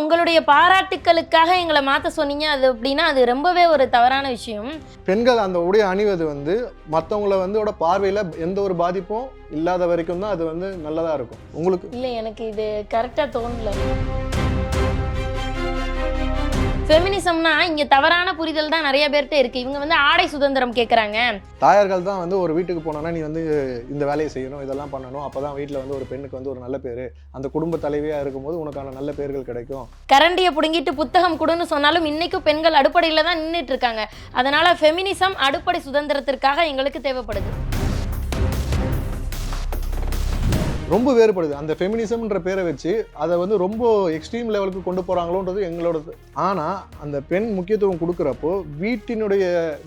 உங்களுடைய பாராட்டுக்களுக்காக எங்களை மாற்ற சொன்னீங்க. அது அப்படின்னா அது ரொம்பவே ஒரு தவறான விஷயம். பெண்கள் அந்த உடை அணிவது வந்து மற்றவங்கள வந்து பார்வையில் எந்த ஒரு பாதிப்பும் இல்லாத வரைக்கும் தான் அது வந்து நல்லதாக இருக்கும். உங்களுக்கு? இல்லை எனக்கு இது கரெக்டாக தோணல. ஃபெமினிசம்னா இங்க தவறான புரிதல் தான் நிறைய பேர்கிட்ட இருக்கு. இவங்க வந்து ஆடை சுதந்திரம் கேக்குறாங்க. தாயார்கள் தான் வந்து ஒரு வீட்டுக்கு போனோன்னா நீ வந்து இந்த வேலையை செய்யணும் இதெல்லாம் பண்ணணும். அப்போ தான் வீட்டில் வந்து ஒரு பெண்ணுக்கு வந்து ஒரு நல்ல பேர். அந்த குடும்ப தலைவியாக இருக்கும்போது உனக்கான நல்ல பேர்கள் கிடைக்கும். கரண்டியை புடுங்கிட்டு புத்தகம் கொடுன்னு சொன்னாலும் இன்னைக்கும் பெண்கள் அடிப்படையில் தான் நின்றுட்டு இருக்காங்க. அதனால ஃபெமினிசம் அடிப்படை சுதந்திரத்திற்காக எங்களுக்கு தேவைப்படுது. ரொம்ப வேறுபடுது. அந்த ஃபெமினிசம்ன்ற பேரை வச்சு அதை வந்து ரொம்ப எக்ஸ்ட்ரீம் லெவலுக்கு கொண்டு போகிறாங்களோன்றது எங்களோட ஆனால் அந்த பெண் முக்கியத்துவம் கொடுக்குறப்போ வீட்டினுடைய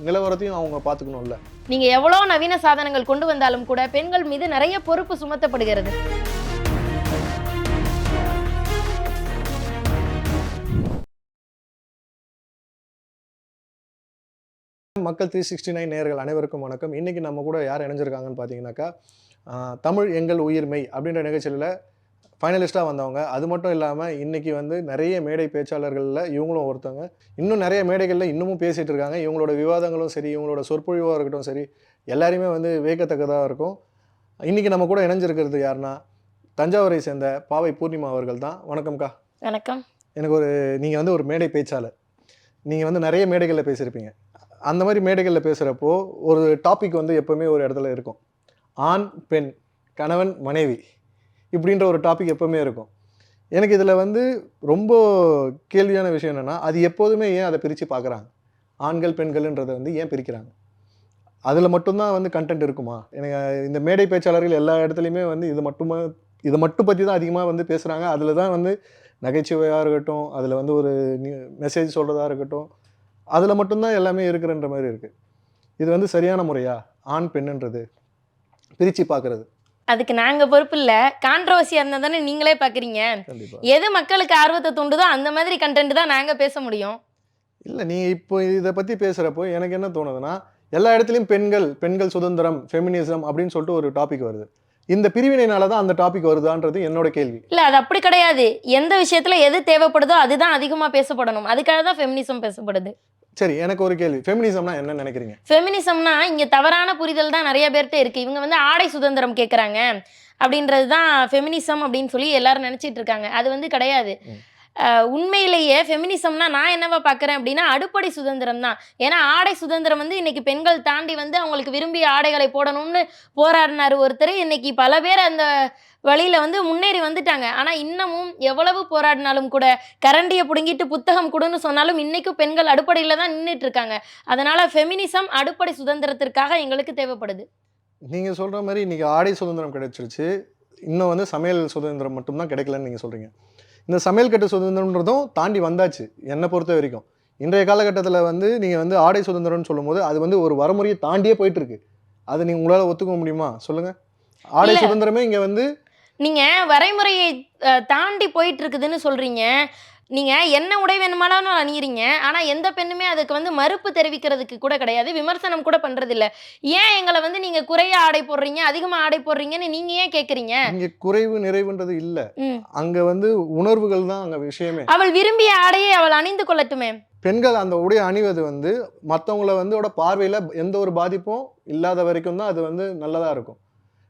நிலவரத்தையும் அவங்க பார்த்துக்கணும்ல. நீங்க எவ்வளோ நவீன சாதனங்கள் கொண்டு வந்தாலும் கூட பெண்கள் மீது நிறைய பொறுப்பு சுமத்தப்படுகிறது. மக்கள் த்ரீ சிக்ஸ்டி நைன் நேர்கள் அனைவருக்கும் வணக்கம். இன்றைக்கி நம்ம கூட யார் இணைஞ்சிருக்காங்கன்னு பார்த்தீங்கன்னாக்கா தமிழ் எங்கள் உயிர்மை அப்படின்ற நிகழ்ச்சியில் ஃபைனலிஸ்ட்டாக வந்தவங்க. அது மட்டும் இல்லாமல் இன்றைக்கி வந்து நிறைய மேடை பேச்சாளர்களில் இவங்களும் ஒருத்தவங்க. இன்னும் நிறைய மேடைகளில் இன்னமும் பேசிகிட்டு இருக்காங்க. இவங்களோட விவாதங்களும் சரி இவங்களோட சொற்பொழிவாக இருக்கட்டும் சரி எல்லாரையுமே வந்து வியக்கத்தக்கதாக இருக்கும். இன்றைக்கி நம்ம கூட இணைஞ்சிருக்கிறது யாருன்னா தஞ்சாவூரை சேர்ந்த பாவை பூர்ணிமா அவர்கள் தான். வணக்கம்க்கா. வணக்கம். எனக்கு ஒரு நீங்கள் வந்து ஒரு மேடை பேச்சாளர். நீங்கள் வந்து நிறைய மேடைகளில் பேசியிருப்பீங்க. அந்த மாதிரி மேடைகளில் பேசுகிறப்போ ஒரு டாபிக் வந்து எப்போவுமே ஒரு இடத்துல இருக்கும். ஆண் பெண் கணவன் மனைவி இப்படின்ற ஒரு டாபிக் எப்போவுமே இருக்கும். எனக்கு இதில் வந்து ரொம்ப கேள்வியான விஷயம் என்னென்னா அது எப்போதுமே ஏன் அதை பிரித்து பார்க்குறாங்க? ஆண்கள் பெண்கள்ன்றதை வந்து ஏன் பிரிக்கிறாங்க? அதில் மட்டும்தான் வந்து கண்டென்ட் இருக்குமா? எனக்கு இந்த மேடை பேச்சாளர்கள் எல்லா இடத்துலையுமே வந்து இது மட்டுமா இதை மட்டும் பற்றி தான் அதிகமாக வந்து பேசுகிறாங்க அதில் தான் வந்து நகைச்சுவையாக இருக்கட்டும் அதில் வந்து ஒரு மெசேஜ் சொல்கிறதா இருக்கட்டும் அதில் மட்டும்தான் எல்லாமே இருக்குன்ற மாதிரி இருக்குது இது வந்து சரியான முறையா? ஆண் பெண்ணுன்றது. பிரித்து பார்க்குறது. அதுக்கு நாங்க பொறுப்பு இல்ல. கான்ட்ரவர்சியா இருந்தா தானே நீங்களே பாக்குறீங்க. எது மக்களுக்கு ஆர்வத்தை தூண்டுதோ அந்த மாதிரி கண்டென்ட் தான் நாங்க பேச முடியும். இல்லை நீ இப்போ இதை பற்றி பேசுகிறப்போ எனக்கு என்ன தோணுதுன்னா எல்லா இடத்துலையும் பெண்கள் பெண்கள் சுதந்திரம் ஃபெமினிசம் அப்படின்னு சொல்லிட்டு ஒரு டாபிக் வருது. இந்த பிரிவினைனால தான் அந்த டாபிக் வருதான்றது என்னோட கேள்வி. இல்ல அது அப்படி கிடையாது. எந்த விஷயத்துல எது தேவைப்படுதோ அதுதான் அதிகமா பேசப்படணும். அதுக்காக தான் ஃபெமினிசம் பேசப்படுது. சரி எனக்கு ஒரு கேள்வி. ஃபெமினிசம்னா என்ன நினைக்கிறீங்க? ஃபெமினிசம்னா இங்க தவறான புரிதல் தான் நிறைய பேர்கிட்ட இருக்கு. இவங்க வந்து ஆடை சுதந்திரம் கேக்குறாங்க அப்படின்றது தான் ஃபெமினிசம் அப்படின்னு சொல்லி எல்லாரும் நினைச்சிட்டு இருக்காங்க. அது வந்து கிடையாது. உண்மையிலேயே ஃபெமினிசம்னா நான் என்னவா பார்க்குறேன் அப்படின்னா அடுப்படை சுதந்திரம் தான். ஏன்னா ஆடை சுதந்திரம் வந்து இன்னைக்கு பெண்கள் தாண்டி வந்து அவங்களுக்கு விரும்பிய ஆடைகளை போடணும்னு போராடினார் ஒருத்தர். இன்னைக்கு பல பேர் அந்த வழியில் வந்து முன்னேறி வந்துட்டாங்க. ஆனால் இன்னமும் எவ்வளவு போராடினாலும் கூட கரண்டியை பிடுங்கிட்டு புத்தகம் கொடுன்னு சொன்னாலும் இன்றைக்கும் பெண்கள் அடுப்படையில் தான் நின்றுட்டு இருக்காங்க அதனால் ஃபெமினிசம் அடுப்படை சுதந்திரத்திற்காக எங்களுக்கு தேவைப்படுது. நீங்கள் சொல்கிற மாதிரி இன்றைக்கி ஆடை சுதந்திரம் கிடைச்சிருச்சு. இன்னும் வந்து சமையல் சுதந்திரம் மட்டும்தான் கிடைக்கலன்னு நீங்கள் சொல்கிறீங்க இந்த சமையல் கட்டு சுதந்திரம்ன்றதும் தாண்டி வந்தாச்சு என்னை பொறுத்த வரைக்கும். இன்றைய காலகட்டத்தில் வந்து நீங்கள் வந்து ஆடை சுதந்திரம்னு சொல்லும்போது அது வந்து ஒரு வரமுறையை தாண்டியே போயிட்டு இருக்கு அதை நீங்கள் உங்களால் ஒத்துக்க முடியுமா? சொல்லுங்கள் ஆடை. சுதந்திரமே இங்கே வந்து நீங்க வரைமுறையை தாண்டி போயிட்டு இருக்குதுன்னு சொல்றீங்க. நீங்க என்ன உடை வேணுமானாலும் அணியிறீங்க. ஆனா எந்த பெண்ணுமே அதுக்கு வந்து மறுப்பு தெரிவிக்கிறதுக்கு கூட கிடையாது. விமர்சனம் கூட பண்றது இல்ல ஏன் எங்களை வந்து நீங்க குறைய ஆடை போடுறீங்க அதிகமா ஆடை போடுறீங்கன்னு நீங்க ஏன் கேக்குறீங்க? இங்கே குறைவு நிறைவுன்றது இல்லை. அங்கே வந்து உணர்வுகள் தான் அங்கே விஷயமே. அவள் விரும்பிய ஆடையை அவள் அணிந்து கொள்ளட்டுமே. பெண்கள் அந்த உடை அணிவது வந்து மற்றவங்கள வந்து பார்வையில் எந்த ஒரு பாதிப்பும் இல்லாத வரைக்கும் தான் அது வந்து நல்லதாக இருக்கும்.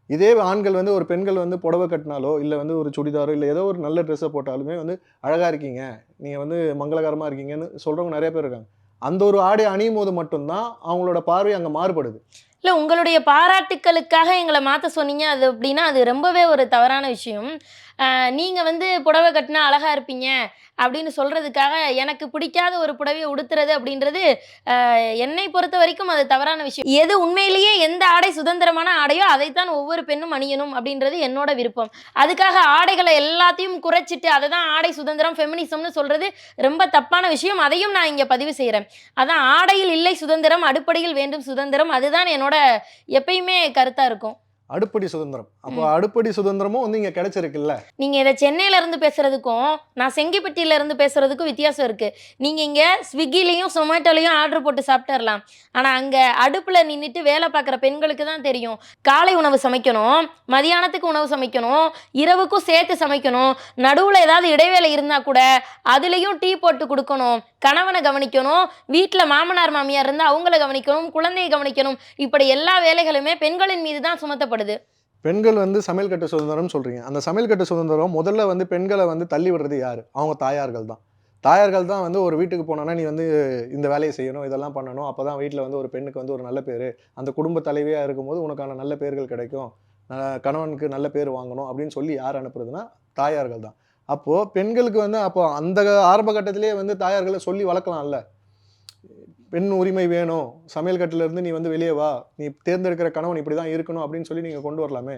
இதே ஆண்கள் வந்து ஒரு பெண்கள் வந்து புடவை கட்டினாலோ இல்லை வந்து ஒரு சுடிதாரோ இல்லை ஏதோ ஒரு நல்ல ட்ரெஸ்ஸை போட்டாலுமே வந்து அழகாக இருக்கீங்க. நீங்கள் வந்து மங்களகரமாக இருக்கீங்கன்னு சொல்கிறவங்க நிறைய பேர் இருக்காங்க. அந்த ஒரு ஆடை அணியும் போது மட்டும்தான் அவங்களோட பார்வை அங்கே மாறுபடுது. இல்லை உங்களுடைய பாராட்டுக்களுக்காக எங்களை மாற்ற சொன்னீங்க. அது அப்படின்னா அது ரொம்பவே ஒரு தவறான விஷயம். நீங்கள் வந்து புடவை கட்டினா அழகா இருப்பீங்க அப்படின்னு சொல்கிறதுக்காக எனக்கு பிடிக்காத ஒரு புடவையை உடுத்துறது அப்படின்றது என்னை பொறுத்த வரைக்கும் அது தவறான விஷயம். எது உண்மையிலேயே எந்த ஆடை சுதந்திரமான ஆடையோ அதைத்தான் ஒவ்வொரு பெண்ணும் அணியணும் அப்படின்றது என்னோட விருப்பம். அதுக்காக ஆடைகளை எல்லாத்தையும் குறைச்சிட்டு அதை தான் ஆடை சுதந்திரம் ஃபெமினிசம்னு சொல்கிறது ரொம்ப தப்பான விஷயம். அதையும் நான் இங்கே பதிவு செய்கிறேன் அதான் ஆடையில் இல்லை சுதந்திரம் அடிப்படையில் வேண்டும் சுதந்திரம் அதுதான் என்னோட எப்பயுமே கருத்தா இருக்கும். அடுப்படி சுதந்திரம். அப்போ அடுப்படி சுதந்திரமும் வந்து இங்க கிடைச்சிருக்குல்ல? நீங்க இதை சென்னையில இருந்து பேசுறதுக்கும் நான் செங்கிப்பட்டியில இருந்து பேசுறதுக்கும் வித்தியாசம் இருக்கு. நீங்க இங்க ஸ்விக்கிலையும் சொமேட்டோலையும் ஆர்டர் போட்டு சாப்பிட்டுறலாம் ஆனா அங்க அடுப்புல நின்றுட்டு வேலை பார்க்குற பெண்களுக்கு தான் தெரியும். காலை உணவு சமைக்கணும் மதியானத்துக்கு உணவு சமைக்கணும் இரவுக்கும் சேர்த்து சமைக்கணும். நடுவுல ஏதாவது இடைவேளை இருந்தா கூட அதுலயும் டீ போட்டு கொடுக்கணும். கணவனை கவனிக்கணும் வீட்டுல மாமனார் மாமியார் இருந்தா அவங்கள கவனிக்கணும் குழந்தையை கவனிக்கணும். இப்படி எல்லா வேலைகளுமே பெண்களின் மீது தான் சுமத்தப்படுது. பெண்கள் வந்து சமையல் கட்டு சுதந்திரம்னு சொல்கிறீங்க அந்த சமையல் கட்டு சுதந்திரம் முதல்ல வந்து பெண்களை வந்து தள்ளி விடுறது யார்? அவங்க தாயார்கள் தான். தாயார்கள் தான் வந்து ஒரு வீட்டுக்கு போனோன்னா நீ வந்து இந்த வேலையை செய்யணும் இதெல்லாம் பண்ணணும். அப்போ தான் வீட்டில் வந்து ஒரு பெண்ணுக்கு வந்து ஒரு நல்ல பேர். அந்த குடும்ப தலைவியாக இருக்கும்போது உனக்கான நல்ல பேர்கள் கிடைக்கும். கணவனுக்கு நல்ல பேர் வாங்கணும் அப்படின்னு சொல்லி யார் அனுப்புறதுன்னா தாயார்கள் தான். அப்போது பெண்களுக்கு வந்து அப்போ அந்த ஆரம்ப கட்டத்திலே வந்து தாயார்களை சொல்லி வளர்க்கலாம்ல. பெண் உரிமை வேணும். சமையல் கட்டுல இருந்து நீ வந்து வெளியே வா. நீ தேர்ந்தெடுக்கிற கணவன் இப்படி தான் இருக்கணும் அப்படின்னு சொல்லி நீங்கள் கொண்டு வரலாமே.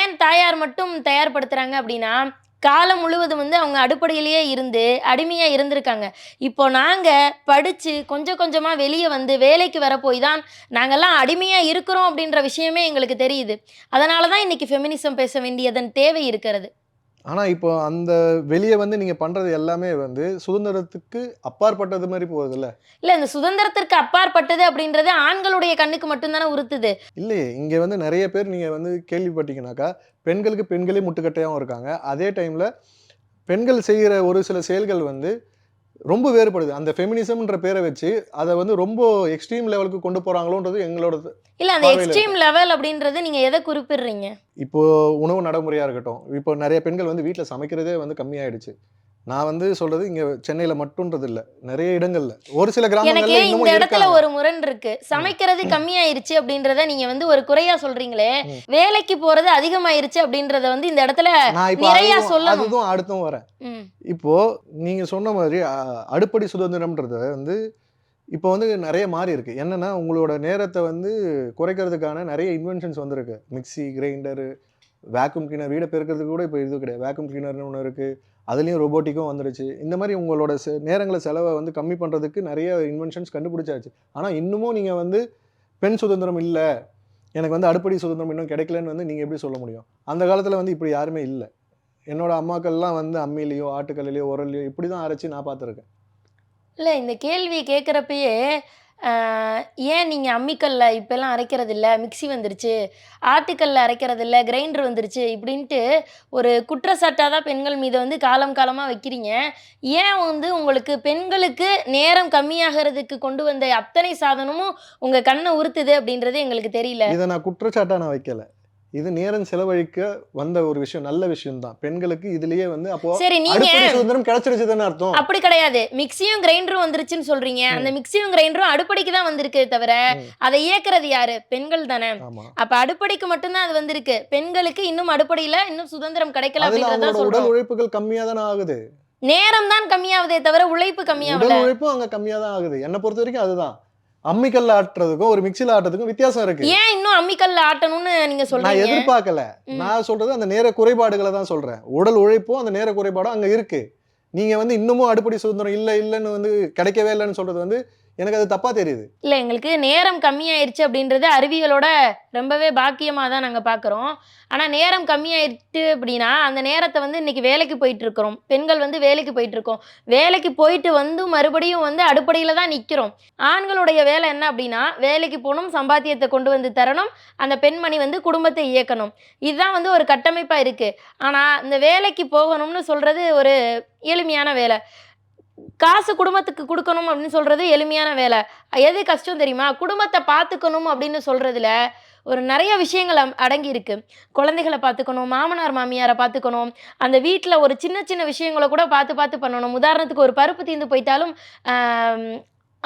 ஏன் தாயார் மட்டும் தயார்படுத்துறாங்க அப்படின்னா காலம் முழுவதும் வந்து அவங்க அடுப்படையிலேயே இருந்து அடிமையாக இருந்திருக்காங்க. இப்போ நாங்கள் படித்து கொஞ்சம் கொஞ்சமாக வெளியே வந்து வேலைக்கு வர போய் தான் நாங்கள்லாம் அடிமையாக இருக்கிறோம் அப்படின்ற விஷயமே எங்களுக்கு தெரியுது. அதனால தான் இன்றைக்கி ஃபெமினிசம் பேச வேண்டியதன் தேவை இருக்கிறது. ஆனா இப்போ அந்த வெளியே வந்து நீங்க பண்றது எல்லாமே வந்து சுதந்திரத்துக்கு அப்பாற்பட்டது மாதிரி போகுதுல்ல இல்ல இந்த சுதந்திரத்திற்கு அப்பாற்பட்டது அப்படின்றது ஆண்களுடைய கண்ணுக்கு மட்டும்தானே உறுத்துது. இல்லையே இங்க வந்து நிறைய பேர் நீங்க வந்து கேள்விப்பட்டீங்கன்னாக்கா பெண்களுக்கு பெண்களே முட்டுக்கட்டையாகவும் இருக்காங்க. அதே டைம்ல பெண்கள் செய்கிற ஒரு சில செயல்கள் வந்து ரொம்ப வேறுபடுது. அந்த ஃபெமினிசம்ன்ற பேரை வச்சு அதை வந்து ரொம்ப எக்ஸ்ட்ரீம் லெவலுக்கு கொண்டு போறாங்களோன்றது எங்களோட இல்ல அந்த எக்ஸ்ட்ரீம் லெவல் அப்படின்றது நீங்க எதை குறிப்பிடுறீங்க? இப்போ உணவு நடைமுறையாக இருக்கட்டும். இப்போ நிறைய பெண்கள் வந்து வீட்டில் சமைக்கிறதே வந்து கம்மியாயிடுச்சு. நான் வந்து சொல்றது இங்க சென்னையில மட்டும்ன்றது இல்ல நிறைய இடங்கள்ல. ஒரு சில எனக்கு கிராமங்கள்ல இந்த இன்னமும் இடத்துல இருக்காங்க. ஒரு முரண் இருக்கு சமைக்கிறது கம்மியாயிருச்சு அப்படின்றத நீங்க வந்து ஒரு குறையா சொல்றீங்களே. வேலைக்கு போறது அதிகமாயிருச்சு அப்படின்றத வந்து இந்த இடத்துல நான் இப்போ நிறைய அதுவும் சொல்லணும். அதுவும் அடுத்தும் வரேன். ம், இப்போ நீங்க சொன்ன மாதிரி அ, அடுப்படி சுதந்திரம்ன்றது வந்து இப்போ வந்து நிறைய மாறி இருக்கு என்னன்னா உங்களோட நேரத்தை வந்து குறைக்கிறதுக்கான நிறைய இன்வென்ஷன்ஸ் வந்திருக்கு. மிக்ஸி கிரைண்டரு வேக்யூம் கிளீனர் வீடை பெருக்கிறதுக்கு கூட இப்போ இது கிடையாது. வேக்யூம் கிளீனர்னு ஒன்று இருக்கு. அதுலேயும் ரோபோட்டிக்கும் வந்துடுச்சு இந்த மாதிரி உங்களோட செ நேரங்களை செலவை வந்து கம்மி பண்ணுறதுக்கு நிறைய இன்வென்ஷன்ஸ் கண்டுபிடிச்சாச்சு. ஆனால் இன்னமும் நீங்கள் வந்து பெண் சுதந்திரம் இல்லை. எனக்கு வந்து அடுப்படி சுதந்திரம் இன்னும் கிடைக்கலன்னு வந்து நீங்கள் எப்படி சொல்ல முடியும்? அந்த காலத்தில் வந்து இப்படி யாருமே இல்லை. என்னோட அம்மாக்கள்லாம் வந்து அம்மிலேயோ ஆட்டுக்கல்லையோ உரல்லையோ இப்படி தான் அரைச்சி நான் பார்த்துருக்கேன். இல்லை இந்த கேள்வி கேட்குறப்பயே ஏன் நீங்க அம்மிக்கல்ல இப்போல்லாம் அரைக்கிறதில்ல? மிக்ஸி வந்துருச்சு. ஆட்டுக்கல்ல அரைக்கிறதில்ல. கிரைண்டர் வந்துருச்சு இப்படின்ட்டு ஒரு குற்றச்சாட்டாக தான் பெண்கள் மீது வந்து காலம் காலமா வைக்கிறீங்க. ஏன் வந்து உங்களுக்கு பெண்களுக்கு நேரம் கம்மியாகிறதுக்கு கொண்டு வந்த அத்தனை சாதனமும் உங்க கண்ணை உறுத்துது அப்படின்றது எங்களுக்கு தெரியல. இதை நான் குற்றச்சாட்டாக நான் வைக்கல. இது நேரம் செலவழிக்க வந்த ஒரு விஷயம் நல்ல விஷயம் தான் பெண்களுக்கு இதுலயே வந்து அப்போ சரி நீங்க சுதந்திரம் கிடைச்சிருச்சு தானே அர்த்தம்? அப்படி கிடையாது. மிக்ஸியும் கிரைண்டரும் வந்துருச்சுன்னு சொல்றீங்க. அந்த மிக்ஸியும் கிரைண்டரும் அடுப்படிக்கு தான் வந்திருக்கே தவிர. அதை இயக்குறது யாரு? பெண்கள் தானே. அப்ப அடுப்படிக்கு மட்டும்தான் அது வந்திருக்கு. பெண்களுக்கு இன்னும் அடுப்படியில இன்னும் சுதந்திரம் கிடைக்கல அப்படின்றத உடல் உழைப்புகள் கம்மியா தானே ஆகுது? நேரம் தான் கம்மியாவதே தவிர உழைப்பு கம்மியாவல? உடல் உழைப்பும் அங்க கம்மியா தான் ஆகுது. என்னை பொறுத்த வரைக்கும் அதுதான். அம்மிக்கல்ல ஆட்டுறதுக்கும் ஒரு மிக்சில ஆட்டுறதுக்கும் வித்தியாசம் இருக்கு. ஏன் இன்னும் அம்மிக்கல்ல ஆட்டணும்னு நீங்க நான் சொல்றீங்க? எதிர்பார்க்கல. ம். நான் சொல்றது அந்த நேர குறைபாடுகளை தான் சொல்றேன். உடல் உழைப்பும் அந்த நேர குறைபாடும் அங்க இருக்கு. நீங்க வந்து இன்னமும் அடுப்படி சுதந்திரம் இல்ல இல்லைன்னு வந்து கிடைக்கவே இல்லைன்னு சொல்றது வந்து எனக்கு அது தப்பா தெரியுது. இல்ல எங்களுக்கு நேரம் கம்மியாயிருச்சு அப்படின்றது அருவிகளோட ரொம்பவே பாக்கியமா தான் நாங்க பாக்குறோம். ஆனா நேரம் கம்மியாயிருச்சு அப்படின்னா அந்த நேரத்தை வந்து இன்னைக்கு வேலைக்கு போயிட்டு இருக்கிறோம் பெண்கள் வந்து வேலைக்கு போயிட்டு இருக்கோம் வேலைக்கு போயிட்டு வந்து மறுபடியும் வந்து அடுப்படையில் தான் நிக்கிறோம். ஆண்களுடைய வேலை என்ன அப்படின்னா வேலைக்கு போகணும் சம்பாத்தியத்தை கொண்டு வந்து தரணும் அந்த பெண்மணி வந்து குடும்பத்தை இயக்கணும். இதுதான் வந்து ஒரு கட்டமைப்பா இருக்கு. ஆனா இந்த வேலைக்கு போகணும்னு சொல்றது ஒரு எளிமையான வேலை. காசு குடும்பத்துக்கு கொடுக்கணும் அப்படின்னு சொல்றது எளிமையான வேலை. எது கஷ்டம் தெரியுமா? குடும்பத்தை பார்த்துக்கணும் அப்படின்னு சொல்றதுல ஒரு நிறைய விஷயங்கள் அடங்கி இருக்கு குழந்தைகளை பார்த்துக்கணும் மாமனார் மாமியாரை பார்த்துக்கணும் அந்த வீட்டில் ஒரு சின்ன சின்ன விஷயங்களை கூட பார்த்து பார்த்து பண்ணணும். உதாரணத்துக்கு ஒரு பருப்பு தீர்ந்து போயிட்டாலும்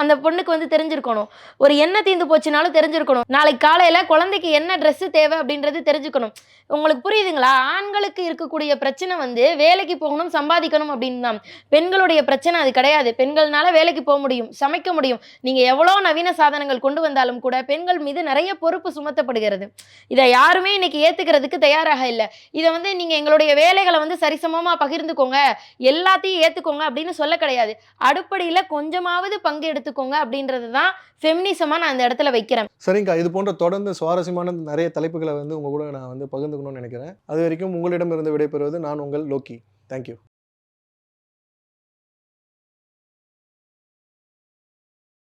அந்த பொண்ணுக்கு வந்து தெரிஞ்சிருக்கணும். ஒரு எண்ணெய் தீந்து போச்சுனாலும் தெரிஞ்சிருக்கணும். நாளைக்கு காலையில் குழந்தைக்கு என்ன ட்ரெஸ்ஸு தேவை அப்படின்றது தெரிஞ்சுக்கணும். உங்களுக்கு புரியுதுங்களா? ஆண்களுக்கு இருக்கக்கூடிய பிரச்சனை வந்து வேலைக்கு போகணும் சம்பாதிக்கணும் அப்படின்னு தான். பெண்களுடைய பிரச்சனை அது கிடையாது. பெண்கள்னால வேலைக்கு போக முடியும் சமைக்க முடியும். நீங்கள் எவ்வளோ நவீன சாதனங்கள் கொண்டு வந்தாலும் கூட பெண்கள் மீது நிறைய பொறுப்பு சுமத்தப்படுகிறது. இதை யாருமே இன்னைக்கு ஏற்றுக்கிறதுக்கு தயாராக இல்லை. இதை வந்து நீங்கள் எங்களுடைய வேலைகளை வந்து சரிசமமாக பகிர்ந்துக்கோங்க. எல்லாத்தையும் ஏற்றுக்கோங்க அப்படின்னு சொல்ல கிடையாது. அடுப்படியில் கொஞ்சமாவது பங்கு எடுத்து எடுத்துக்கோங்க அப்படின்றது தான் ஃபெமினிசமாக நான் இந்த இடத்துல வைக்கிறேன். சரிங்கக்கா இது போன்ற தொடர்ந்து சுவாரஸ்யமான நிறைய தலைப்புகளை வந்து உங்கள் கூட நான் வந்து பகிர்ந்துக்கணும்னு நினைக்கிறேன். அது வரைக்கும் உங்களிடமிருந்து விடைபெறுவது நான் உங்கள் லோக்கி. தேங்க்யூ